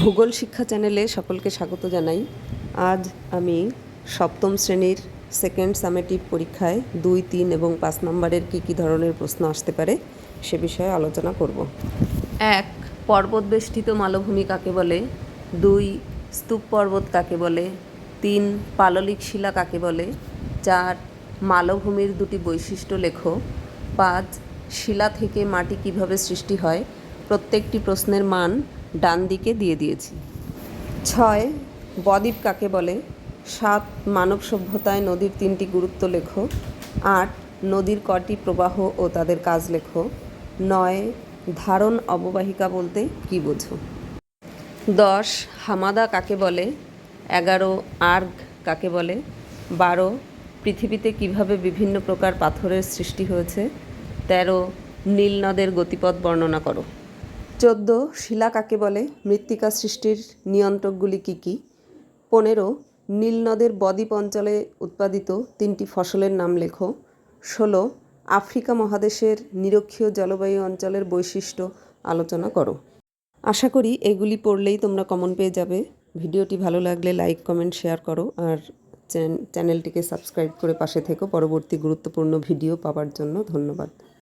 ভূগোল শিক্ষা চ্যানেলে সকলকে স্বাগত জানাই। আজ আমি সপ্তম শ্রেণির সেকেন্ড সামেটিভ পরীক্ষায় দুই, তিন এবং পাঁচ নম্বরের কী কী ধরনের প্রশ্ন আসতে পারে সে বিষয়ে আলোচনা করব। এক পর্বত বেষ্টিত মালভূমি কাকে বলে? দুই, স্তূপ পর্বত কাকে বলে? তিন, পাললিক শিলা কাকে বলে? চার, মালভূমির দুটি বৈশিষ্ট্য লেখো। পাঁচ, শিলা থেকে মাটি কীভাবে সৃষ্টি হয়? প্রত্যেকটি প্রশ্নের মান ডান দিকে দিয়ে দিয়েছি। ছয়, বদ্বীপ কাকে বলে? সাত, মানব সভ্যতায় নদীর তিনটি গুরুত্ব লেখো। আট, নদীর কটি প্রবাহ ও তাদের কাজ লেখো। নয়, ধারণ অববাহিকা বলতে কী বোঝো? দশ, হামাদা কাকে বলে? এগারো, আর্গ কাকে বলে? বারো, পৃথিবীতে কীভাবে বিভিন্ন প্রকার পাথরের সৃষ্টি হয়েছে? তেরো, নীল নদের গতিপথ বর্ণনা করো। চোদ্দ শিলা কাকে বলে? মৃত্তিকা সৃষ্টির নিয়ন্ত্রকগুলি কী কী? পনেরো, নীল নদের বদ্বীপ অঞ্চলে উৎপাদিত তিনটি ফসলের নাম লেখো। ষোলো, আফ্রিকা মহাদেশের নিরক্ষীয় জলবায়ু অঞ্চলের বৈশিষ্ট্য আলোচনা করো। আশা করি এগুলি পড়লেই তোমরা কমন পেয়ে যাবে। ভিডিওটি ভালো লাগলে লাইক কমেন্ট শেয়ার করো আর চ্যান- চ্যানেলটিকে সাবস্ক্রাইব করে পাশে থেকো। পরবর্তী গুরুত্বপূর্ণ ভিডিও পাওয়ার জন্য ধন্যবাদ।